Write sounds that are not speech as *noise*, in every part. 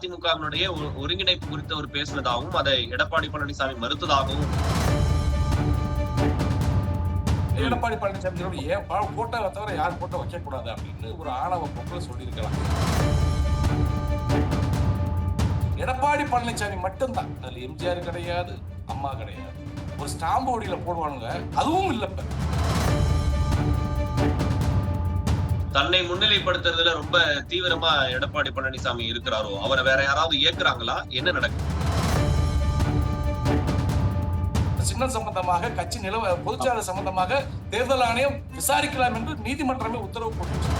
அதிமுகவினுடைய ஒருங்கிணைப்பு குறித்து அவர் பேசினதாகவும் அதை எடப்பாடி பழனிசாமி மறுத்ததாகவும். எடப்பாடி பழனிசாமி சொல்லி ஏன் போட்டோவை தவிர யார் போட்டோ வைக்க கூடாது அப்படின்னு ஒரு ஆணவ போக்கில் சொல்லியிருக்கலாம் எடப்பாடி பழனிசாமி மட்டும்தான். அதுல எம்ஜிஆர் கிடையாது அம்மா கிடையாது. ஒரு ஸ்டாம்பு ஒடியில போடுவானுங்க அதுவும் இல்ல தன்னை முன்னிலைப்படுத்துறதுல ரொம்ப தீவிரமா எடப்பாடி பழனிசாமி இருக்கிறாரோ? அவரை வேற யாராவது இயக்குறாங்களா என்ன நடக்குது? சின்னம் சம்பந்தமாக கட்சி நிலவ பொதுச்சாலை சம்பந்தமாக தேர்தல் ஆணையம் விசாரிக்கலாம் என்று நீதிமன்றமே உத்தரவு போட்டுச்சு.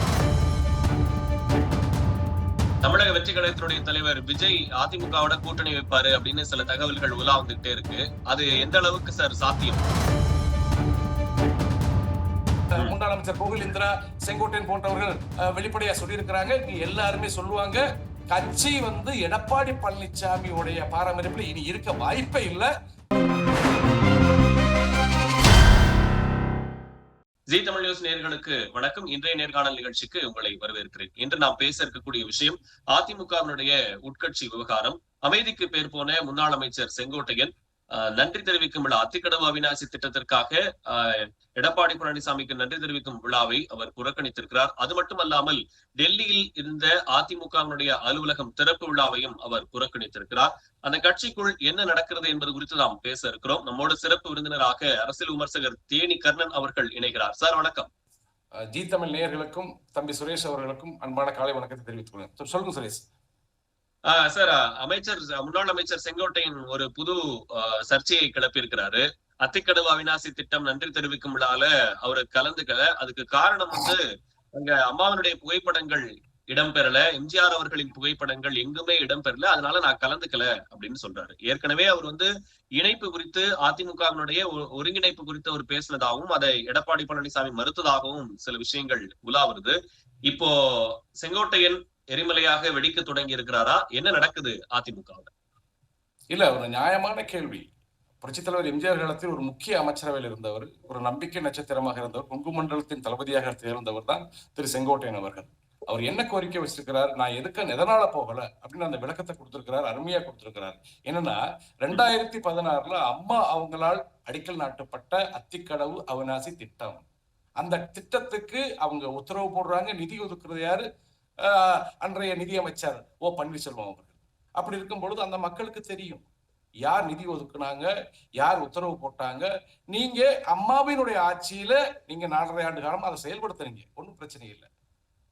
தமிழக வெற்றி கழகத்தினுடைய தலைவர் விஜய் அதிமுகவோட கூட்டணி வைப்பாரு அப்படின்னு சில தகவல்கள் உலா வந்துகிட்டே இருக்கு. அது எந்த அளவுக்கு சார் சாத்தியம்? முன்னாள் அமைச்சர் கோகுலேந்திரா செங்கோட்டையன் போன்றவர்கள் வெளிப்படையா சொல்லியிருக்கிறாங்க. எல்லாருமே சொல்லுவாங்க கட்சி வந்து எடப்பாடி பழனிசாமியுடைய பாரம்பரியத்தில் இனி இருக்க வாய்ப்பே இல்லை. ஜி தமிழ் நியூஸ் நேர்களுக்கு வணக்கம். இன்றைய நேர்காணல் நிகழ்ச்சிக்கு உங்களை வரவேற்கிறேன். இன்று நாம் பேச இருக்கக்கூடிய விஷயம் அதிமுகவினுடைய உட்கட்சி விவகாரம். அமைதிக்கு பேர் போன முன்னாள் அமைச்சர் செங்கோட்டையன் நன்றி தெரிவிக்கும் விழா. அத்திக்கடவு அவிநாசி திட்டத்திற்காக எடப்பாடி பழனிசாமிக்கு நன்றி தெரிவிக்கும் விழாவை அவர் புறக்கணித்திருக்கிறார். அது மட்டுமல்லாமல் டெல்லியில் இருந்த அதிமுகவினுடைய அலுவலகம் திறப்பு விழாவையும் அவர் புறக்கணித்திருக்கிறார். அந்த கட்சிக்குள் என்ன நடக்கிறது என்பது குறித்து நாம் பேச இருக்கிறோம். நம்மோடு சிறப்பு விருந்தினராக அரசியல் விமர்சகர் தேனி கர்ணன் அவர்கள் இணைகிறார். சார் வணக்கம். ஜி தமிழ் நேயர்களுக்கும் தம்பி சுரேஷ் அவர்களுக்கும் அன்பான காலை வணக்கத்தை தெரிவித்துக் கொள்கிறேன். சொல்லுங்க சுரேஷ். சார் அமைச்சர் முன்னாள் அமைச்சர் செங்கோட்டையின் ஒரு புது ஆஹ், சர்ச்சையை கிளப்பியிருக்கிறாரு. அத்திக்கடவு அவிநாசி திட்டம் நன்றி தெரிவிக்கும் விழால அவரு கலந்துக்கல. அதுக்கு காரணம் வந்து அங்க அம்மாவினுடைய புகைப்படங்கள் இடம்பெறல. எம்ஜிஆர் அவர்களின் புகைப்படங்கள் எங்குமே இடம்பெறல. அதனால நான் கலந்துக்கல அப்படின்னு சொல்றாரு. ஏற்கனவே அவர் வந்து இணைப்பு குறித்து அதிமுகவினுடைய ஒருங்கிணைப்பு குறித்து அவர் பேசினதாகவும் அதை எடப்பாடி பழனிசாமி மறுத்ததாகவும் சில விஷயங்கள் உலா வருது. இப்போ செங்கோட்டையன் எரிமலையாக வெடிக்க தொடங்கி இருக்கிறாரா என்ன நடக்குது அதிமுக இல்ல ஒரு நியாயமான கேள்வி. புரட்சித் தலைவர் எம்ஜிஆர் காலத்தில் ஒரு முக்கிய அமைச்சரவையில் இருந்தவர் ஒரு நம்பிக்கை நட்சத்திரமாக இருந்தவர் கொங்கு மண்டலத்தின் தளபதியாக தேர்ந்தவர் தான் திரு செங்கோட்டையன் அவர்கள். அவர் என்ன கோரிக்கை வச்சிருக்கிறார்? நான் எதுக்கு எதனால போகல? அப்படின்னு அந்த விளக்கத்தை கொடுத்திருக்கிறார் அருமையா கொடுத்திருக்கிறார். என்னன்னா ரெண்டாயிரத்தி பதினாறுல அம்மா அவங்களால் அடிக்கல் நாட்டப்பட்ட அத்திக்கடவு அவிநாசி திட்டம். அந்த திட்டத்துக்கு அவங்க உத்தரவு போடுறாங்க நிதி ஒதுக்குறது யாரு? அன்றைய நிதியமைச்சர் ஓ பன்னீர்செல்வம் அவர்கள். அப்படி இருக்கும் பொழுது அந்த மக்களுக்கு தெரியும். யார் நிதி ஒதுக்குனாங்க? யார் உத்தரவு போட்டாங்க? நீங்க அம்மாவினுடைய ஆட்சியில நீங்க நாலரை ஆண்டு காலம் அதை செயல்படுத்துறீங்க ஒன்றும் பிரச்சனை இல்லை.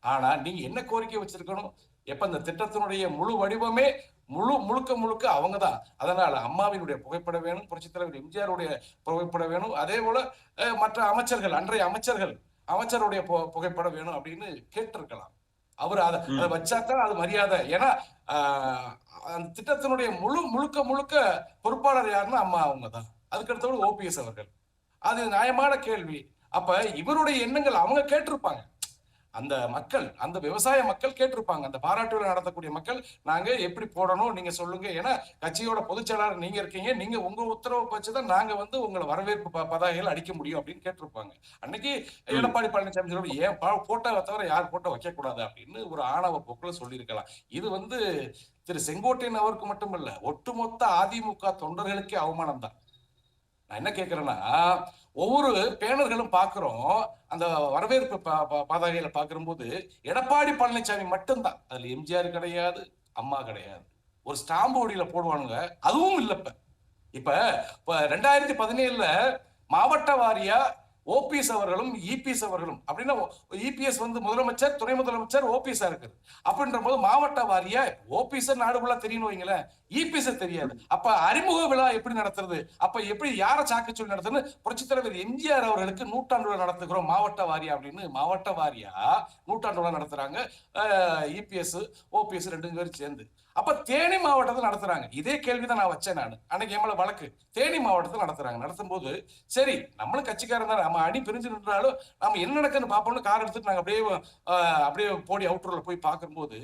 ஆனா நீங்க என்ன கோரிக்கை வச்சிருக்கணும்? எப்ப இந்த திட்டத்தினுடைய முழு வடிவமே முழு முழுக்க முழுக்க அவங்க தான் அதனால அம்மாவினுடைய புகைப்படம் வேணும் புரட்சித் தலைவர் எம்ஜிஆருடைய புகைப்படம் வேணும். அதே போல மற்ற அமைச்சர்கள் அன்றைய அமைச்சர்கள் அமைச்சருடைய பு- புகைப்படம் வேணும் அப்படின்னு கேட்டிருக்கலாம். அவர் அதை. அதை வச்சாதான் அது மரியாதை. ஏன்னா அந்த திட்டத்தினுடைய முழு முழுக்க முழுக்க பொறுப்பாளர் யாருன்னா அம்மா அவங்க தான் அதுக்கடுத்தவரு ஓபிஎஸ் அவர்கள். அது நியாயமான கேள்வி. அப்ப இவருடைய எண்ணங்கள் அவங்க கேட்டிருப்பாங்க. அந்த மக்கள் அந்த விவசாய மக்கள் கேட்டிருப்பாங்க. அந்த பாராட்டு விழா நடத்தக்கூடிய மக்கள் நாங்க எப்படி போடணும்? நீங்க சொல்லுங்க. ஏன்னா கட்சியோட பொதுச் செயலாளர் நீங்க இருக்கீங்க. நீங்க உங்க உத்தரவு வச்சுதான் நாங்க வந்து உங்களை வரவேற்பு பதாகைகள் அடிக்க முடியும் அப்படின்னு கேட்டிருப்பாங்க. அன்னைக்கு எடப்பாடி பழனிசாமி சொல்லி ஏன் போட்டோவை தவிர யார் போட்டோ வைக்க கூடாது அப்படின்னு ஒரு ஆணவ போக்குல சொல்லியிருக்கலாம். இது வந்து திரு செங்கோட்டையன் அவருக்கு மட்டுமல்ல ஒட்டுமொத்த அதிமுக தொண்டர்களுக்கே அவமானம் தான் நான் என்ன கேக்குறேன்னா ஒவ்வொரு பேனர்களும் பார்க்குறோம். அந்த வரவேற்பு பாதகையில ப- பார்க்கும்போது எடப்பாடி பழனிசாமி மட்டும்தான். அதுல எம்ஜிஆர் கிடையாது அம்மா கிடையாது. ஒரு ஸ்டாம்பு ஒடியில போடுவானுங்க அதுவும் இல்ல இப்போ. இப்ப இப்ப ரெண்டாயிரத்தி பதினேழுல மாவட்ட வாரியா ஓபிஎஸ் அவர்களும் இபிஎஸ் அவர்களும். அப்படின்னா இபிஎஸ் வந்து முதலமைச்சர் துணை முதலமைச்சர் ஓபிஎஸ் இருக்குது. அப்படின்ற போது மாவட்ட வாரியா ஓபிஎஸ் நாடு ஃபுல்லா தெரியணும் வைங்களேன். இபிஎஸ் தெரியாது. அப்ப அறிமுக விழா எப்படி நடத்துறது? அப்ப எப்படி யார சாக்கு சொல்லி நடத்துறது புரட்சி தலைவர் எம்ஜிஆர் அவர்களுக்கு நூற்றாண்டு விழா நடத்துகிறோம் மாவட்ட வாரியா அப்படின்னு. மாவட்ட வாரியா நூற்றாண்டு விழா நடத்துறாங்க. இபிஎஸ் ஓபிஎஸ் ரெண்டு பேரும் சேர்ந்து. அப்ப தேனி மாவட்டத்தில் நடத்துறாங்க. இதே கேள்விதான் நான் வச்சேன் நான். அன்னைக்கு எம்மள வழக்கு. தேனி மாவட்டத்தில் நடத்துறாங்க. நடத்தும் போது சரி நம்மளும் கட்சிக்காரன் தான். நம்ம அணி பிரிஞ்சு நின்றாலும் நம்ம என்ன நடக்குன்னு பார்ப்போம்னு கார் எடுத்துட்டு நாங்க அப்படியே அப்படியே போடி அவுட்டர்ல போய் பார்க்கும்போது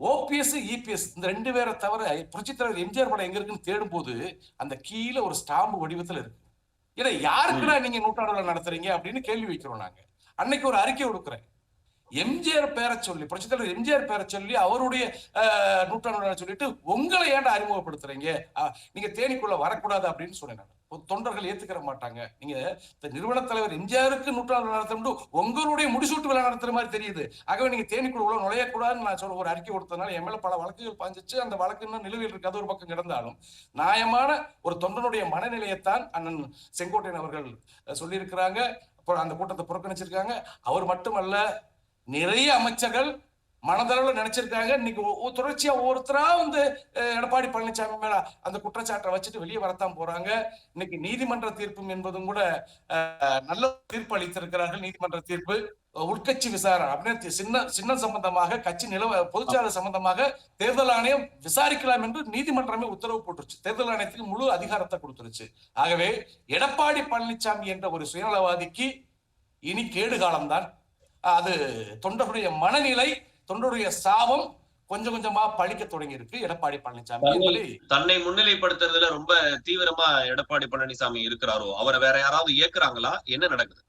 ஓபிஎஸ் இபிஎஸ் இந்த ரெண்டு பேரை தவிர புரட்சித் தலைவர் எம்ஜிஆர் படம் எங்க இருக்குன்னு தேடும் போது அந்த கீழே ஒரு ஸ்டாம்பு வடிவத்துல இருக்கு. ஏன்னா யாருக்குடா நீங்க நூற்றாண்டுல நடத்துறீங்க அப்படின்னு கேள்வி வைக்கிறோம் நாங்க. அன்னைக்கு ஒரு அறிக்கை கொடுக்குறேன். எம்ஜிஆர் பேரை சொல்லி புரட்சித் தலைவர் எம்ஜிஆர் பேரை சொல்லி அவருடைய நூற்றாண்டு சொல்லிட்டு உங்களை ஏன்டா அறிமுகப்படுத்துறீங்க? நீங்க தேனிக்குள்ள வரக்கூடாது அப்படின்னு சொன்னேன். தொண்டர்கள் ஏத்துக்கிற மாட்டாங்க. நீங்க இந்த நிறுவன தலைவர் எம்ஜிஆருக்கு நூற்றாண்டு விழா நடத்தும் உங்களுடைய முடிசூட்டு விழா நடத்துற மாதிரி தெரியுது. ஆகவே நீங்க தேனிக்குள்ள உள்ள நுழையக்கூடாதுன்னு நான் சொல்ல ஒரு அறிக்கை கொடுத்ததுனால என் மேல பல வழக்குகள் பாஞ்சிச்சு. அந்த வழக்கு இன்னும் நிலுவையில் இருக்கு. அது ஒரு பக்கம் கிடந்தாலும். நியாயமான ஒரு தொண்டனுடைய மனநிலையைத்தான் அண்ணன் செங்கோட்டையன் அவர்கள் சொல்லியிருக்கிறாங்க. அப்புறம் அந்த கூட்டத்தை புறக்கணிச்சிருக்காங்க. அவர் மட்டுமல்ல நிறைய அமைச்சர்கள் மனதளவுல நினைச்சிருக்காங்க. இன்னைக்கு தொடர்ச்சியா ஒவ்வொருத்தரா வந்து எடப்பாடி பழனிசாமி மேல அந்த குற்றச்சாட்டை வச்சுட்டு வெளியே வரத்தான் போறாங்க. இன்னைக்கு நீதிமன்ற தீர்ப்பும் என்பதும் கூட நல்ல தீர்ப்பு அளித்திருக்கிறார்கள். நீதிமன்ற தீர்ப்பு உட்கட்சி விசாரணை அப்படின்னு சின்ன சின்ன சம்பந்தமாக கட்சி நிலவ பொதுச்சாளர் சம்பந்தமாக தேர்தல் ஆணையம் விசாரிக்கலாம் என்று நீதிமன்றமே உத்தரவு போட்டுருச்சு. தேர்தல் ஆணையத்துக்கு முழு அதிகாரத்தை கொடுத்துருச்சு. ஆகவே எடப்பாடி பழனிசாமி என்ற ஒரு சுயநலவாதிக்கு இனி கேடு காலம்தான் அது தொண்டர்களுடைய மனநிலை தொண்டருடைய சாபம் கொஞ்சம் கொஞ்சமா பழிக்க தொடங்கி இருக்கு எடப்பாடி பழனிசாமி தன்னை முன்னிலைப்படுத்துறதுல ரொம்ப தீவிரமா எடப்பாடி பழனிசாமி இருக்கிறாரோ? அவரை வேற யாராவது இயக்குறாங்களா? என்ன நடக்குது?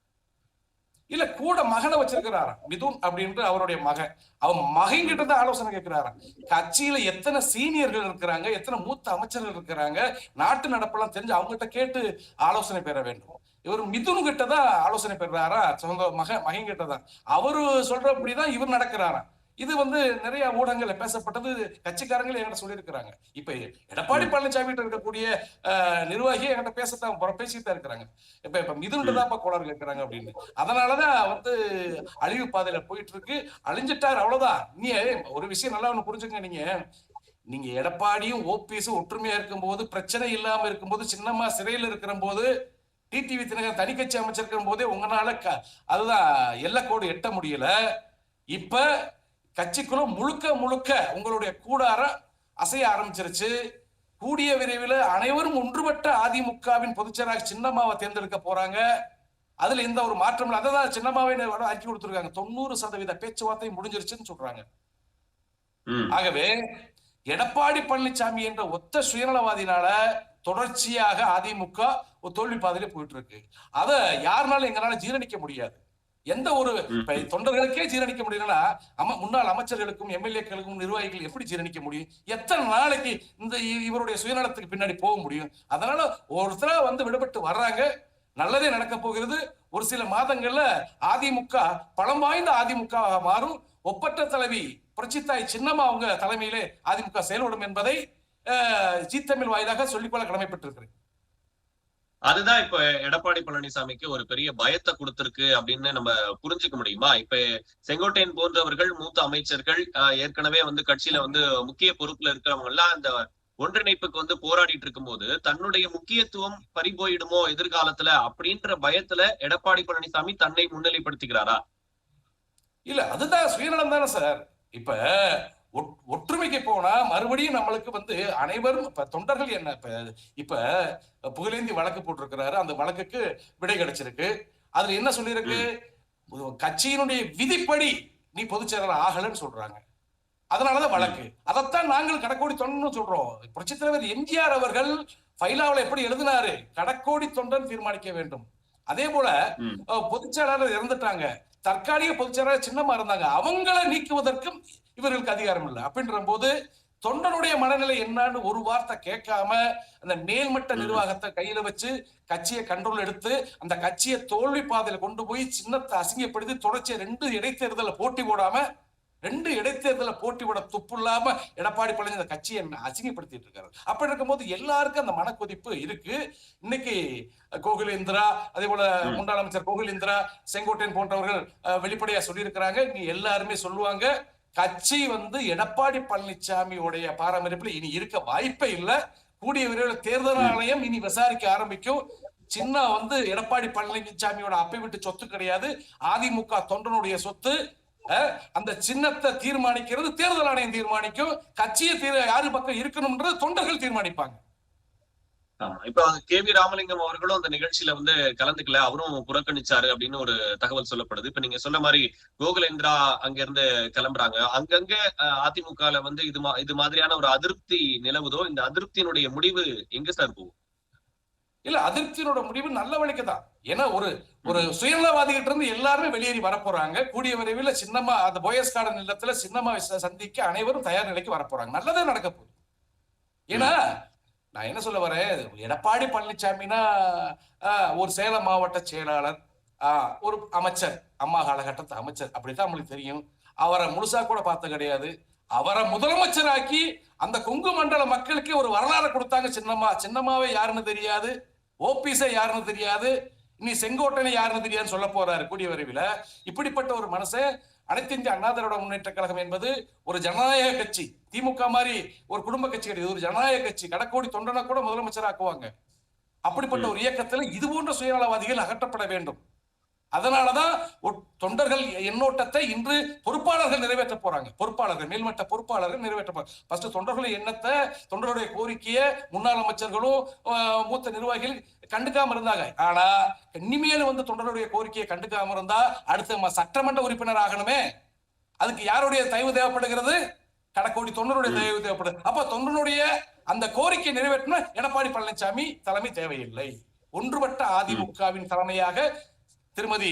இல்ல கூட மகனை வச்சிருக்கிறாராம் மிதுன் அப்படின்ற அவருடைய மகன். அவன் மகன் கிட்ட தான் ஆலோசனை கேட்கிறாராம் கட்சியில எத்தனை சீனியர்கள் இருக்கிறாங்க? எத்தனை மூத்த அமைச்சர்கள் இருக்கிறாங்க? நாட்டு நடப்பெல்லாம் தெரிஞ்சு அவங்ககிட்ட கேட்டு ஆலோசனை பெற வேண்டும். இவர் மிதுன் கிட்ட தான் ஆலோசனை பெறாரா சொந்த மகன் மகன் கிட்ட தான். அவரு சொல்றபடிதான் இவர் நடக்கிறாராம் இது வந்து நிறைய ஊடகங்கள்ல பேசப்பட்டது கட்சிக்காரங்களே என்கிட்ட சொல்லியிருக்கிறாங்க. இப்ப எடப்பாடி பழனிசாமி இருக்கக்கூடிய அஹ், என்கிட்ட பேசத்தான் பேசிட்டு தான் இருக்கிறாங்க. இப்ப இப்ப மிதுன்ட்டு இப்ப கோளாறு கேட்கிறாங்க அப்படின்னு. அதனாலதான் வந்து அழிவு பாதையில போயிட்டு இருக்கு அழிஞ்சிட்டார் அவ்வளவுதான். நீ ஒரு விஷயம் நல்லா ஒண்ணு புரிஞ்சுங்க நீங்க. நீங்க எடப்பாடியும் ஓபிஎஸும் ஒற்றுமையா இருக்கும்போது பிரச்சனை இல்லாம இருக்கும்போது சின்னம்மா சிறையில் இருக்கிற போது டிடிவி தினகரன் தனிக்கட்சி அமைச்சிருக்கும் போதே உங்களால அதுதான் அதுதான் கோடு எட்ட முடியல. இப்ப கட்சிக்குள்ள முழுக்க முழுக்க உங்களுடைய கூடாரம் அசைய ஆரம்பிச்சிருச்சு. கூடிய விரைவில் அனைவரும் ஒன்றுபட்ட அதிமுகவின் பொதுச்செயலாளர் சின்னம்மாவை தேர்ந்தெடுக்க போறாங்க. அதுல எந்த ஒரு மாற்றம் இல்லை. அதான் சின்னம்மாவை அறிக்கை கொடுத்திருக்காங்க. தொண்ணூறு சதவீத பேச்சுவார்த்தை முடிஞ்சிருச்சுன்னு சொல்றாங்க. ஆகவே எடப்பாடி பழனிசாமி என்ற ஒத்த சுயநலவாதினால தொடர்ச்சியாக அதிமுக ஒரு தோல்வி பாதையில போயிட்டு இருக்கு. அத யாருனாலும் எங்களால ஜீரணிக்க முடியாது. எந்த ஒரு தொண்டர்களுக்கே ஜீரணிக்க முடியலன்னா அம முன்னாள் அமைச்சர்களுக்கும் எம்எல்ஏக்களுக்கும் நிர்வாகிகள் எப்படி ஜீரணிக்க முடியும்? எத்தனை நாளைக்கு இந்த இவருடைய சுயநலத்துக்கு பின்னாடி போக முடியும்? அதனால ஒருத்தரா வந்து விடுபட்டு வர்றாங்க. நல்லதே நடக்க போகிறது. ஒரு சில மாதங்கள்ல அதிமுக பலம் வாய்ந்த அதிமுக மாறும். ஒப்பற்ற தலைவி புரட்சித்தாய் சின்னம்மா அவங்க தலைமையிலே அதிமுக செயல்படும் என்பதை ஜீ தமிழ் வாயிலாக சொல்லிக்கொள்ள கடமைப்பட்டிருக்கிறேன். அதுதான் இப்ப எடப்பாடி பழனிசாமிக்கு ஒரு பெரிய பயத்தை கொடுத்திருக்கு அப்படின்னு நம்ம புரிஞ்சுக்க முடியுமா? இப்ப செங்கோட்டையன் போன்றவர்கள் மூத்த அமைச்சர்கள் ஆஹ், ஏற்கனவே வந்து கட்சியில வந்து முக்கிய பொறுப்புல இருக்கிறவங்க எல்லாம் அந்த ஒன்றிணைப்புக்கு வந்து போராடிட்டு இருக்கும்போது தன்னுடைய முக்கியத்துவம் பறிபோயிடுமோ எதிர்காலத்துல அப்படின்ற பயத்துல எடப்பாடி பழனிசாமி தன்னை முன்னிலைப்படுத்திக்கிறாரா இல்ல அதுதான் சுயநலம் தானே சார். இப்ப ஒற்றுமைக்கு போனா மறுபடியும் நம்மளுக்கு வந்து அனைவரும் இப்ப தொண்டர்கள் என்ன இப்ப இப்ப புகழேந்தி வழக்கு போட்டிருக்கிறாரு. அந்த வழக்குக்கு விடை கிடைச்சிருக்கு. அதுல என்ன சொல்லியிருக்கு? கட்சியினுடைய விதிப்படி நீ பொதுச் செயலாளர் ஆகலன்னு சொல்றாங்க. அதனாலதான் வழக்கு. அதைத்தான் நாங்கள் கடக்கோடி தொண்டன்னு சொல்றோம். புரட்சித் தலைவர் எம்ஜிஆர் அவர்கள் ஃபைலாவில் எப்படி எழுதினாரு? கடக்கோடி தொண்டன் தீர்மானிக்க வேண்டும். அதே போல பொதுச் செயலாளர் இறந்துட்டாங்க. தற்காலிக பொதுச் செயலாளர் சின்னமா இருந்தாங்க அவங்கள நீக்குவதற்கும் இவர்களுக்கு அதிகாரம் இல்லை அப்படின்ற போது தொண்டனுடைய மனநிலை என்னன்னு ஒரு வார்த்தை கேட்காம அந்த மேல்மட்ட. நிர்வாகத்தை கையில வச்சு கட்சியை கண்ட்ரோல் எடுத்து அந்த கட்சியை தோல்வி பாதையில கொண்டு போய் சின்னத்தை அசிங்கப்படுத்தி தொடர்ச்சியா ரெண்டு இடைத்தேர்தல போட்டி போடாம ரெண்டு இடைத்தேர்தல போட்டி போட துப்பு இல்லாம எடப்பாடி பழனி அந்த கட்சியை அசிங்கப்படுத்திட்டு இருக்காரு. அப்படி இருக்கும்போது எல்லாருக்கும் அந்த மனக்கொதிப்பு இருக்கு. இன்னைக்கு கோகுலேந்திரா அதே போல. முன்னாள் அமைச்சர் கோகுலேந்திரா செங்கோட்டையன் போன்றவர்கள் வெளிப்படையா சொல்லியிருக்கிறாங்க. நீ எல்லாருமே சொல்லுவாங்க கட்சி வந்து எடப்பாடி பழனிசாமியுடைய பாரம்பரியத்துல இனி இருக்க வாய்ப்பே இல்ல. கூடிய விரைவில் தேர்தல். ஆணையம் இனி விசாரிக்க ஆரம்பிக்கும். சின்ன வந்து எடப்பாடி பழனிசாமியோட அப்பை விட்டு சொத்து கிடையாது. அதிமுக தொண்டனுடைய சொத்து. அந்த சின்னத்தை தீர்மானிக்கிறது தேர்தல் ஆணையம் தீர்மானிக்கும். கட்சியை தீர யாரு பக்கம் இருக்கணும்ன்றது தொண்டர்கள் தீர்மானிப்பாங்க. இப்ப கே வி ராமலிங்கம் அவர்களும் அந்த நிகழ்ச்சியில வந்து கலந்துக்கல அவரும் புறக்கணிச்சாரு அப்படின்னு ஒரு தகவல் சொல்லப்படுது. இப்ப நீங்க சொன்ன மாதிரி கோகுலேந்திரா அங்க இருந்து கிளம்புறாங்க. அங்கங்க அதிமுகல வந்து இது மா இது மாதிரியான ஒரு அதிருப்தி நிலவுதோ இந்த அதிருப்தியினுடைய முடிவு எங்க சார் போகும்? இல்ல அதிருப்தியினோட முடிவு நல்ல வழிக்கு தான். ஏன்னா ஒரு ஒரு சுயநலவாதிகிட்ட இருந்து எல்லாருமே வெளியேறி வரப்போறாங்க. கூடிய விரைவில் சின்னமா அந்த போயஸ் கார்டன் இல்லத்துல சின்னமா சந்திக்க அனைவரும் தயார் நிலைக்கு வரப்போறாங்க. நல்லதே நடக்க போகுது. ஏன்னா நான் என்ன சொல்ல வரேன்? எடப்பாடி பழனிசாமினா ஒரு சேலம் மாவட்ட செயலாளர் ஆஹ், ஒரு அமைச்சர் அம்மா காலகட்டத்து அமைச்சர். அப்படித்தான் நம்மளுக்கு தெரியும். அவரை முழுசா கூட பார்த்த கிடையாது. அவரை முதலமைச்சராக்கி அந்த கொங்கு மண்டல மக்களுக்கு ஒரு வரலாறு கொடுத்தாங்க சின்னம்மா. சின்னம்மாவே யாருன்னு தெரியாது. ஓபிஸை யாருன்னு தெரியாது இனி செங்கோட்டனை யாருன்னு தெரியாதுன்னு சொல்ல போறாரு கூடிய விரைவில். இப்படிப்பட்ட ஒரு மனுஷன் அனைத்து இந்திய அண்ணா திராவிட முன்னேற்ற கழகம் என்பது ஒரு ஜனநாயக கட்சி. திமுக மாதிரி ஒரு குடும்ப கட்சி கிடையாது. ஒரு ஜனநாயக கட்சி. கடக்கோடி தொண்டனை கூட முதலமைச்சர் ஆக்குவாங்க அப்படிப்பட்ட ஒரு இயக்கத்துல இது போன்ற சுயநலவாதிகள் அகற்றப்பட வேண்டும். அதனாலதான் தொண்டர்கள் எண்ணோட்டத்தை இன்று பொறுப்பாளர்கள் நிறைவேற்ற போறாங்க. பொறுப்பாளர்கள் மேல்மட்ட பொறுப்பாளர்கள் நிறைவேற்ற போறாங்க. ஃபர்ஸ்ட் தொண்டர்களுடைய எண்ணத்தை தொண்டருடைய கோரிக்கையை முன்னாள் அமைச்சர்களும் மூத்த நிர்வாகிகள் கண்டுக்காம இருந்தாங்க. ஆனா இனிமேல் வந்து தொண்டருடைய கோரிக்கையை கண்டுக்காம இருந்தா அடுத்த சட்டமன்ற உறுப்பினர் ஆகணுமே. அதுக்கு யாருடைய தயவு தேவைப்படுகிறது? கடக்கோடி தொண்டருடைய தயவு தேவைப்படுது. அப்ப தொண்டனுடைய அந்த கோரிக்கை நிறைவேற்றணும். எடப்பாடி பழனிசாமி தலைமை தேவையில்லை. ஒன்றுபட்ட அதிமுகவின் தலைமையாக திருமதி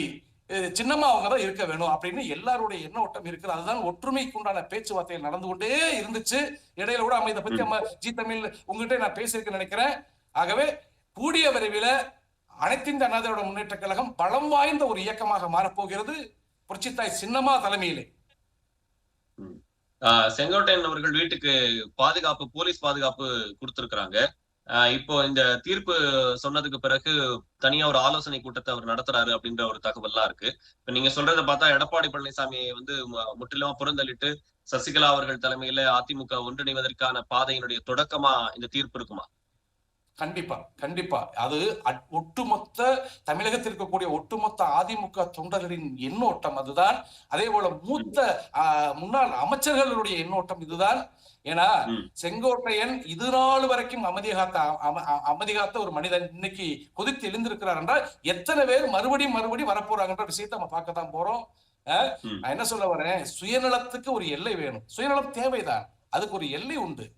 சின்னம்மா அவங்க தான் இருக்க வேணும் அப்படின்னு எல்லாருடைய எண்ணோட்டம் இருக்குது அதுதான் ஒற்றுமைக்கு உண்டான பேச்சுவார்த்தைகள் நடந்து கொண்டே இருந்துச்சு. இடையில கூட அம்மா இதை பத்தி அம்மா ஜி தமிழ் உங்ககிட்ட நான் பேசியிருக்கேன்னு நினைக்கிறேன். ஆகவே கூடிய விரைவில் அனைத்து இந்த அண்ணாதிரோட முன்னேற்ற கழகம் பலம் வாய்ந்த ஒரு இயக்கமாக மாறப்போகிறது. புரட்சித்தாய் சின்னம்மா தலைமையிலே. செங்கோட்டையன் அவர்கள் வீட்டுக்கு பாதுகாப்பு போலீஸ் பாதுகாப்பு கொடுத்திருக்கிறாங்க. இப்போ இந்த தீர்ப்பு சொன்னதுக்கு பிறகு தனியா ஒரு ஆலோசனை கூட்டத்தை அவர் நடத்துறாரு அப்படின்ற ஒரு தகவல்லாம் இருக்கு. இப்ப நீங்க சொல்றதை பார்த்தா எடப்பாடி பழனிசாமி வந்து முற்றிலுமா புறந்தள்ளிட்டு சசிகலா அவர்கள் தலைமையில அதிமுக ஒன்றிணைவதற்கான பாதையினுடைய தொடக்கமா இந்த தீர்ப்பு இருக்குமா? கண்டிப்பா கண்டிப்பா. அது ஒட்டுமொத்த தமிழகத்தில் இருக்கக்கூடிய ஒட்டுமொத்த அதிமுக தொண்டர்களின் எண்ணோட்டம் அதுதான். அதே போல மூத்த முன்னாள் அமைச்சர்களுடைய எண்ணோட்டம் இதுதான். ஏன்னா. செங்கோட்டையன் இது நாள் வரைக்கும் அமைதி காத்த அமைதி காத்த ஒரு மனிதன் இன்னைக்கு கொதித்து எழுந்திருக்கிறார் என்றால் எத்தனை பேர் மறுபடியும் மறுபடியும் வரப்போறாங்கன்ற விஷயத்தை நம்ம பார்க்க தான் போறோம். நான் என்ன சொல்ல வரேன்? சுயநலத்துக்கு ஒரு எல்லை வேணும். சுயநலம் தேவைதான். அதுக்கு ஒரு எல்லை உண்டு.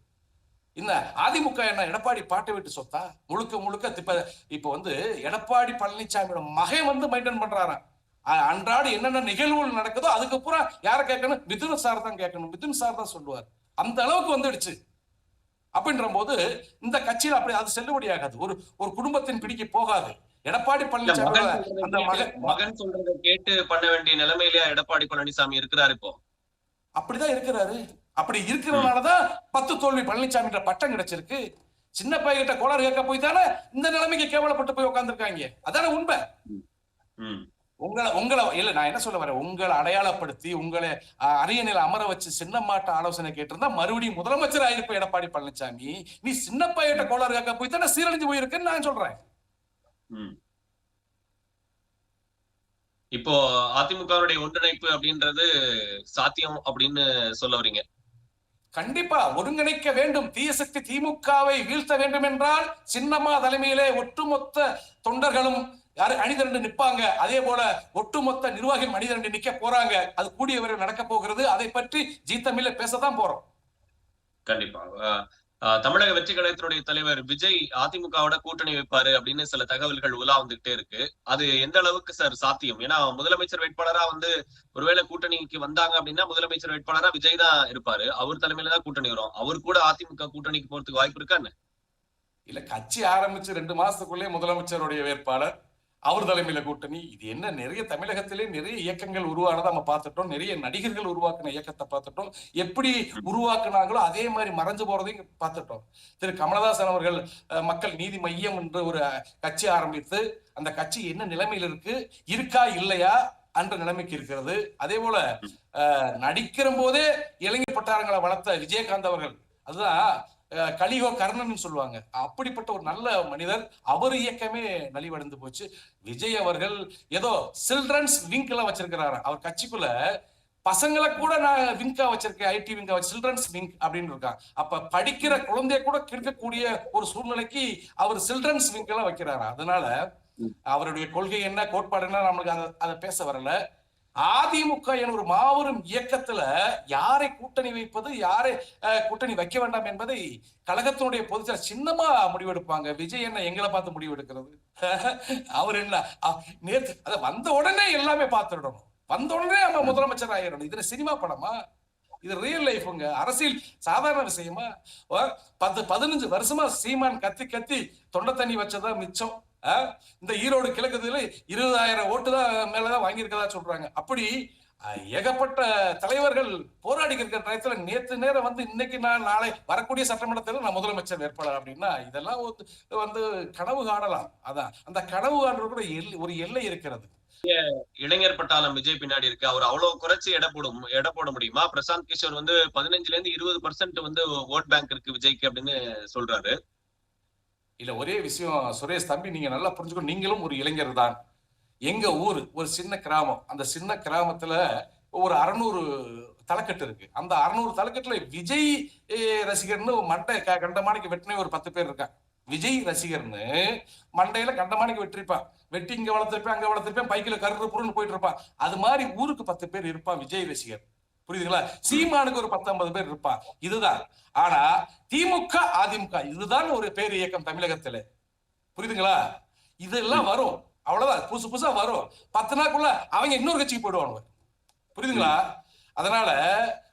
இந்த அதிமுக என்ன எடப்பாடி பாட்டை விட்டு சொத்தா? முழுக்க முழுக்க இப்ப இப்ப வந்து எடப்பாடி பழனிசாமியோட மகன் வந்து மெயின்டைன் பண்றாராம். அன்றாட என்னென்ன நிகழ்வுகள் நடக்குதோ அதுக்கப்புறம் யாரை கேட்கணும்? மிதுன் சார் தான் கேட்கணும். மிதுன் சார் தான் சொல்லுவார். அந்த அளவுக்கு வந்துடுச்சு. அப்படின்ற போது இந்த கட்சியில் அப்படி அது செல்லுபடியாகாது ஒரு ஒரு குடும்பத்தின் பிடிக்கு போகாது. எடப்பாடி பழனிசாமி அந்த மகன் மகன் சொல்றதை கேட்டு பண்ண வேண்டிய நிலைமையிலேயே எடப்பாடி பழனிசாமி இருக்கிறாரு இப்போ? அப்படிதான் இருக்கிறாரு. அப்படி இருக்கிறதுனாலதான் பத்து தோல்வி பழனிசாமின்ற பட்டம் கிடைச்சிருக்கு. சின்ன பையன்கிட்ட கோளாறு கேட்க போய் தானே இந்த நிலைமைக்கு கேவலப்பட்டு போய் உட்காந்துருக்காங்க அதானே உண்மை. உங்களை உங்களை இல்ல நான் என்ன சொல்ல வரேன்? உங்களை அடையாளப்படுத்தி உங்களை அரியணையில அமர வச்சு சின்னம்மாட்ட ஆலோசனை கேட்டிருந்தா மறுபடியும் முதலமைச்சர் ஆயிருப்ப எடப்பாடி பழனிசாமி. நீ சின்ன பையன்கிட்ட கோளாறு கேட்க போய் தானே சீரழிஞ்சு போயிருக்குன்னு நான் சொல்றேன். இப்போ அதிமுகவுடைய ஒன்றிணைப்பு அப்படின்றது சாத்தியம் அப்படின்னு சொல்ல வரீங்க. கண்டிப்பா ஒருங்கிணைக்க வேண்டும். தீயசக்தி திமுகவை வீழ்த்த வேண்டும் என்றால் சின்னம்மா தலைமையிலே ஒட்டுமொத்த தொண்டர்களும் யாரு அணிதிரண்டு நிற்பாங்க. அதே போல ஒட்டுமொத்த நிர்வாகிகள் அணிதிரண்டு நிக்க போறாங்க. அது கூடிய விரைவில் நடக்க போகிறது. அதை பற்றி ஜி தமிழ்ல பேசத்தான் போறோம். கண்டிப்பா. தமிழக வெற்றி கழகத்தினுடைய தலைவர் விஜய் அதிமுகவோட கூட்டணி வைப்பாரு அப்படின்னு சில தகவல்கள் உலா வந்துகிட்டே இருக்கு. அது எந்த அளவுக்கு சார் சாத்தியம்? ஏன்னா முதலமைச்சர் வேட்பாளரா வந்து ஒருவேளை கூட்டணிக்கு வந்தாங்க அப்படின்னா முதலமைச்சர் வேட்பாளரா விஜய் தான் இருப்பாரு. அவர் தலைமையில தான் கூட்டணி வரும். அவர் கூட அதிமுக கூட்டணிக்கு போறதுக்கு வாய்ப்பு இருக்கா என்ன? இல்ல கட்சி ஆரம்பிச்சு ரெண்டு மாசத்துக்குள்ளே முதலமைச்சருடைய வேட்பாளர். அவர் தலைமையில கூட்டணி. இது என்ன? நிறைய தமிழகத்திலே நிறைய இயக்கங்கள் உருவானதை நம்ம பார்த்துட்டோம். நிறைய நடிகர்கள் உருவாக்குன இயக்கத்தை பார்த்துட்டோம். எப்படி உருவாக்குனாங்களோ அதே மாதிரி மறைஞ்சு போறதையும் பார்த்துட்டோம். திரு. கமலஹாசன் அவர்கள் மக்கள் நீதி மையம் என்று ஒரு கட்சி ஆரம்பித்து அந்த கட்சி என்ன நிலைமையில் இருக்கு? இருக்கா? இல்லையா? என்ற நிலைமைக்கு இருக்கிறது. அதே போல நடிக்கிற போதே இளைஞர் பட்டாரங்களை வளர்த்த விஜயகாந்த் அவர்கள் அதுதான் கலிகோ கர்ணன் சொல்லுவாங்க. அப்படிப்பட்ட ஒரு நல்ல மனிதர். அவர் இயக்கமே நலிவடைந்து போச்சு. விஜய் அவர்கள் ஏதோ சில்ட்ரன்ஸ் விங்க் எல்லாம் வச்சிருக்கிறாரு அவர் கட்சிக்குள்ள பசங்களை கூட நான் விங்கா வச்சிருக்கேன் ஐடி விங்கா வச்சு சில்ட்ரன்ஸ் விங் அப்படின்னு இருக்கான். அப்ப படிக்கிற குழந்தைய கூட கிடைக்கக்கூடிய ஒரு சூழ்நிலைக்கு அவர் சில்ட்ரன்ஸ் விங்க் எல்லாம் வைக்கிறாரா அதனால அவருடைய கொள்கை என்ன கோட்பாடு என்ன நம்மளுக்கு அதை பேச வரல. அதிமுக என ஒரு மாபெரும் இயக்கத்துல யாரை கூட்டணி வைப்பது யாரை கூட்டணி வைக்க வேண்டாம் என்பதை கழகத்தினுடைய பொதுச்செயலர் சின்னமா முடிவெடுப்பாங்க. விஜய் என்ன எங்களை பார்த்து முடிவெடுக்கிறது? *laughs* அவர் என்ன நேற்று நேத்து வந்த உடனே எல்லாமே பார்த்துடணும். வந்த உடனே நம்ம முதலமைச்சர் ஆயிடணும். இதுல சினிமா படமா? இது ரியல் லைஃபுங்க அரசியல் சாதாரண விஷயமா? பத்து பதினஞ்சு வருஷமா சீமான் கத்தி கத்தி தொண்டை தண்ணி வச்சதா மிச்சம்? இந்த ஈரோடு கிழக்குதுல இருபதாயிரம் ஓட்டு தான் மேலதான் வாங்கியிருக்கதா சொல்றாங்க. அப்படி ஏகப்பட்ட தலைவர்கள் போராடி இருக்கிற டயத்துல நேத்து நேரம் வந்து இன்னைக்கு நான் நாளை வரக்கூடிய சட்டமன்றத்தில் நான் முதலமைச்சர் வேட்பாளர் அப்படின்னா இதெல்லாம் வந்து கனவு காணலாம். அதான் அந்த கனவு காண்றது கூட எல்லை- ஒரு எல்லை இருக்கிறது. இளைஞர் பட்டாளம் விஜய் பின்னாடி இருக்கு. அவர் அவ்வளவு குறைச்சு எடை போடும் எடை போட முடியுமா? பிரசாந்த் கிஷோர் வந்து பதினஞ்சுல இருந்து இருபது பர்சன்ட் வந்து ஓட் பேங்க் இருக்கு விஜய்க்கு அப்படின்னு சொல்றாரு. இல்லை ஒரே விஷயம் சுரேஷ் தம்பி நீங்கள் நல்லா புரிஞ்சுக்கணும் நீங்களும் ஒரு இளைஞர் தான். எங்கள் ஊர் ஒரு சின்ன கிராமம். அந்த சின்ன கிராமத்தில் ஒரு அறநூறு தலைக்கட்டு இருக்கு. அந்த அறநூறு தலைக்கட்டுல விஜய் ரசிகர்னு மண்டை க- கண்டமானிக்கு வெட்டினே ஒரு பத்து பேர் இருக்கான் விஜய் ரசிகர்னு மண்டையில கண்டமானிக்கு வெட்டிருப்பான். வெட்டி இங்க வளர்த்திருப்பேன் அங்க வளர்த்திருப்பேன் பைக்கில் கருறு புருன்னு போயிட்டு இருப்பான். அது மாதிரி ஊருக்கு பத்து பேர் இருப்பான் விஜய் ரசிகர். புரியுதுங்களா? சீமானுக்கு ஒரு பத்து ஐம்பது பேர் இருப்பான் இதுதான். ஆனா திமுக அதிமுக இதுதான் ஒரு பேர் இயக்கம் தமிழகத்துல. புரியுதுங்களா? இதெல்லாம் வரும். அவ்வளவுதான். புதுசு புதுசா வரும். பத்து நாளுக்குள்ள அவங்க இன்னொரு கட்சிக்கு போயிடுவாங்க புரியுதுங்களா? அதனால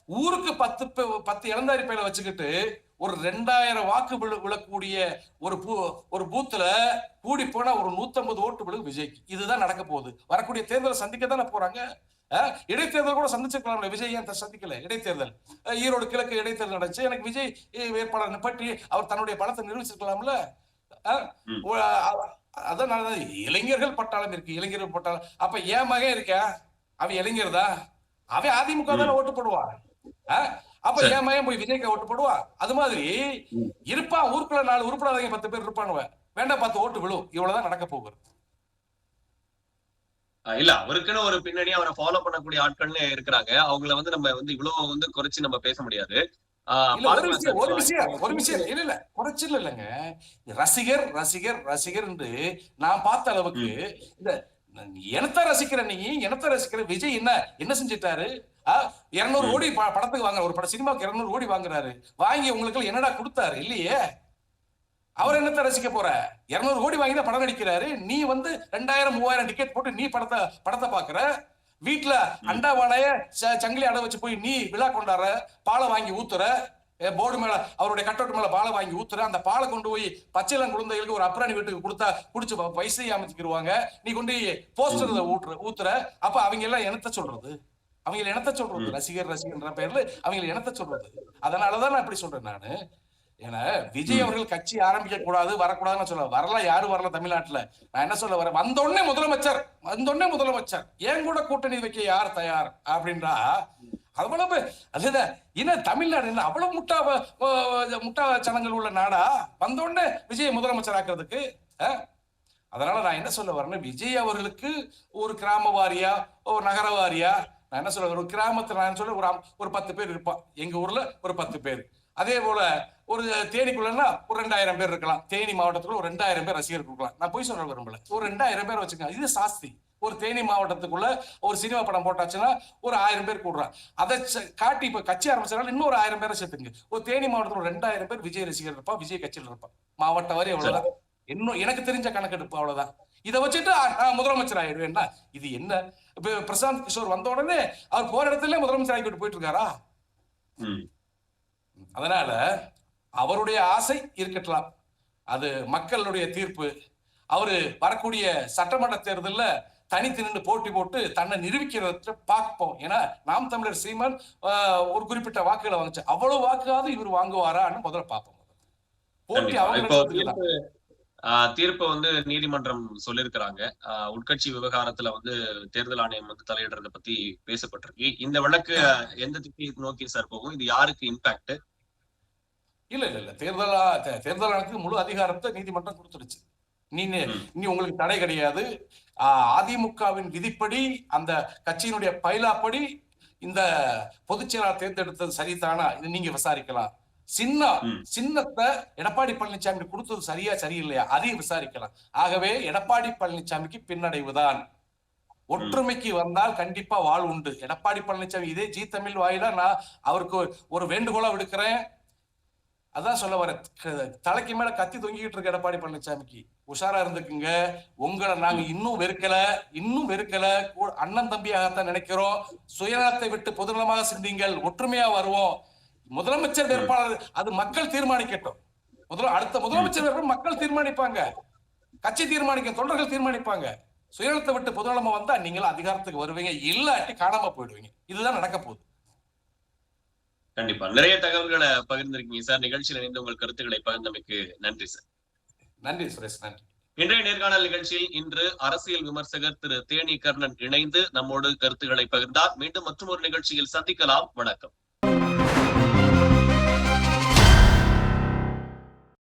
ஊருக்கு பத்து பத்து இளந்தாரி பையில வச்சுக்கிட்டு ஒரு ரெண்டாயிரம் வாக்கு விழு விழக்கூடிய ஒரு பூ ஒரு பூத்துல கூடி போனா ஒரு நூத்தம்பது ஓட்டு விழு விஜய்க்கு. இதுதான் நடக்க போகுது. வரக்கூடிய தேர்தலை சந்திக்க தானே போறாங்க? இடைத்தேர்தல் கூட சந்திச்சிருக்கலாம்ல விஜய் ஏன் சந்திக்கல? இடைத்தேர்தல். ஈரோடு கிழக்கு இடைத்தேர்தல் நடந்துச்சு. எனக்கு விஜய் வேட்பாளர் நிப்பாட்டி அவர் தன்னுடைய பலத்தை நிரூபிச்சிருக்கலாம்ல? அஹ், ம். ஒ- அ- அதனால தான் இளைஞர்கள் பட்டாளம் இருக்கு. இளைஞர்கள் பட்டாளம். அப்ப என் மகன் இருக்கா? அவன் இளைஞர் தான் அவன் அதிமுக தானே ஓட்டு போடுவான் அப்ப. என் மகன் போய் விஜய்க்கு ஓட்டு போடுவான் அது மாதிரி. இருப்பான். ஊருக்குள்ள நாலு உருப்படாதவங்க பத்து பேர் இருப்பானுவ. வேண்டாம் பத்து ஓட்டு விழும். இவ்வளவுதான் நடக்க போகுது. அஹ் இல்ல அவருக்குன்னு ஒரு பின்னணி அவரை ஃபாலோ பண்ணக்கூடிய ஆட்கள்னு இருக்கிறாங்க. அவங்கள வந்து நம்ம வந்து இவ்வளவு வந்து குறைச்சு நம்ம பேச முடியாது. ஒரு விஷயம் ஒரு விஷயம் இல்ல இல்ல குறைச்சல் இல்லைங்க. ரசிகர் ரசிகர் ரசிகர் என்று நான் பார்த்த அளவுக்கு இந்த எனத்த ரசிக்கிற நீ? எனத்த ரசிக்கிற? விஜய் என்ன என்ன செஞ்சிட்டாரு? இருநூறு. கோடி படத்துக்கு வாங்க ஒரு பட சினிமாவுக்கு இருநூறு கோடி வாங்குறாரு. வாங்கி உங்களுக்கு என்னடா கொடுத்தாரு? இல்லையே. அவர் என்னத்த ரசிக்க போற? இருநூறு கோடி வாங்கி தான் படம் நடிக்கிறாரு. நீ வந்து ரெண்டாயிரம் மூவாயிரம் டிக்கெட் போட்டு நீ படத்தை படத்தை பாக்குற வீட்டுல அண்டா வாழைய சங்கிலி அடை வச்சு போய் நீ விழா கொண்டாடுற பாலை வாங்கி ஊத்துற போர்டு மேல அவருடைய கட்டோட்டு மேல பாலை வாங்கி ஊத்துற அந்த பாலை கொண்டு போய் பச்சைலம் குழந்தைகளுக்கு ஒரு அப்ராணி வீட்டுக்கு கொடுத்தா குடிச்சு வ- வயசை நீ கொண்டு போஸ்டர் ஊட்டுற ஊத்துற. அப்ப அவங்க எல்லாம் என்னத்த சொல்றது? அவங்க என்னத்த சொல்றது? ரசிகர் ரசிகர்ன்ற பேர்ல அவங்க என்னத்த சொல்றது? அதனாலதான் நான் இப்படி சொல்றேன் நானு. ஏன்னா விஜய். அவர்கள் கட்சி ஆரம்பிக்க கூடாது வரக்கூடாதுன்னு சொல்ல வரல யாரும் வரல தமிழ்நாட்டுல. நான் என்ன சொல்ல வரேன்? வந்த உடனே முதலமைச்சர் வந்த உடனே முதலமைச்சர். ஏன் கூட கூட்டணி வைக்க யார் தயார்? அப்படின்றா? அவ்வளவு அதுதான் என்ன தமிழ்நாடு என்ன அவ்வளவு முட்டா முட்டா சனங்கள் உள்ள நாடா? வந்த உடனே விஜய் முதலமைச்சர் ஆக்குறதுக்கு? அதனால நான் என்ன சொல்ல வரேன்னா விஜய் அவர்களுக்கு ஒரு கிராம வாரியா ஒரு நகர வாரியா? நான் என்ன சொல்ல ஒரு கிராமத்துல நான் சொல்ல ஒரு ஒரு பத்து பேர் இருப்பான் எங்க ஊர்ல ஒரு பத்து பேர். அதே போல ஒரு தேனிக்குள்ளன்னா ஒரு ரெண்டாயிரம் பேர் இருக்கலாம். தேனி மாவட்டத்துக்குள்ள ஒரு ரெண்டாயிரம் பேர் ரசிகர் இருக்கலாம் நான் போய் சொல்ல விரும்பல. ஒரு ரெண்டாயிரம் பேர் வச்சுக்கோங்க. இது சாஸ்தி. ஒரு தேனி மாவட்டத்துக்குள்ள ஒரு சினிமா படம் போட்டாச்சுன்னா ஒரு ஆயிரம் பேர் கூடுறான் அதை காட்டி இப்ப கட்சி ஆரம்பிச்சனால இன்னொரு ஆயிரம் பேரை சேர்த்துங்க ஒரு தேனி மாவட்டத்துல ரெண்டாயிரம் பேர் விஜய் ரசிகர் இருப்பான் விஜய் கட்சியில் இருப்பான் மாவட்ட வரி அவ்வளவுதான். இன்னும் எனக்கு தெரிஞ்ச கணக்கெடுப்பு அவ்வளவுதான். இதை வச்சுட்டு முதலமைச்சர் ஆயிடுவேன்னா இது என்ன? இப்ப பிரசாந்த் கிஷோர் வந்த உடனே அவர் போற இடத்துல முதலமைச்சர் ஆகிட்டு போயிட்டு இருக்காரா. அதனால அவருடைய ஆசை இருக்கட்டும். அது மக்களுடைய தீர்ப்பு. அவரு வரக்கூடிய சட்டமன்ற தேர்தல்ல தனித்து நின்று போட்டி போட்டு தன்னை நிரூபிக்கிறத பார்ப்போம். ஏன்னா நாம் தமிழர் சீமான் ஒரு குறிப்பிட்ட வாக்குகளை வாங்குச்சு. அவ்வளவு வாக்காவது இவர் வாங்குவாரான்னு முதல்ல பார்ப்போம். போட்டி அவங்க தீர்ப்பு வந்து நீதிமன்றம் சொல்லியிருக்கிறாங்க. உட்கட்சி விவகாரத்துல வந்து தேர்தல் ஆணையம் வந்து தலையிடுறத பத்தி பேசப்பட்டிருக்கு. இந்த வழக்கு எந்த திசையை நோக்கி சார் போகும்? இது யாருக்கு இம்பாக்ட் இல்ல இல்ல இல்ல. தேர்தல் தேர்தல் ஆணையத்துக்கு முழு அதிகாரத்தை நீதிமன்றம் கொடுத்துடுச்சு. நீ நி- உங்களுக்கு தடை கிடையாது. அதிமுகவின் விதிப்படி அந்த கட்சியினுடைய பைலாப்படி இந்த பொதுச் செயலாளர் தேர்ந்தெடுத்தது சரிதானா? நீங்க விசாரிக்கலாம். சின்னம் ம். சின்னத்தை எடப்பாடி பழனிசாமி கொடுத்தது சரியா சரியில்லையா? அதையும் விசாரிக்கலாம். ஆகவே எடப்பாடி பழனிசாமிக்கு பின்னடைவுதான். ஒற்றுமைக்கு வந்தால் கண்டிப்பா வாழ் உண்டு. எடப்பாடி பழனிசாமி இதே ஜி தமிழ் வாயிலா நான் அவருக்கு ஒரு வேண்டுகோளா விடுக்கிறேன். அதான் சொல்ல வரேன். தலைக்கு மேல கத்தி தொங்கிக்கிட்டு இருக்கு எடப்பாடி பழனிசாமிக்கு உஷாரா இருந்துக்குங்க. உங்களை நாங்க இன்னும் வெறுக்கல இன்னும் வெறுக்கல. அண்ணன் தம்பியாகத்தான் நினைக்கிறோம். சுயநலத்தை விட்டு பொதுநலமாக சிந்திங்கள். ஒற்றுமையா வருவோம். முதலமைச்சர் வேட்பாளர் அது மக்கள் தீர்மானிக்கட்டும். முதல்ல அடுத்த முதலமைச்சர் வேட்பாளர் மக்கள் தீர்மானிப்பாங்க. கட்சி தீர்மானிக்க தொண்டர்கள் தீர்மானிப்பாங்க. சுயநலத்தை விட்டு பொதுநலமா வந்தா நீங்களும் அதிகாரத்துக்கு வருவீங்க. இல்லாட்டி காணாம போயிடுவீங்க. இதுதான் நடக்க போகுது. கண்டிப்பா. நிறைய தகவல்களை பகிர்ந்திருக்கீங்க சார். நிகழ்ச்சியில் இணைந்து உங்கள் கருத்துக்களை பகிர்ந்தமைக்கு நன்றி சார். நன்றி சுரேஷ் நன்றி. இன்றைய நேர்காணல் நிகழ்ச்சியில் இன்று அரசியல் விமர்சகர் திரு தேனி கர்ணன் இணைந்து நம்மோடு கருத்துக்களை பகிர்ந்தார். மீண்டும் மற்றும் ஒரு நிகழ்ச்சியில் சந்திக்கலாம். வணக்கம்.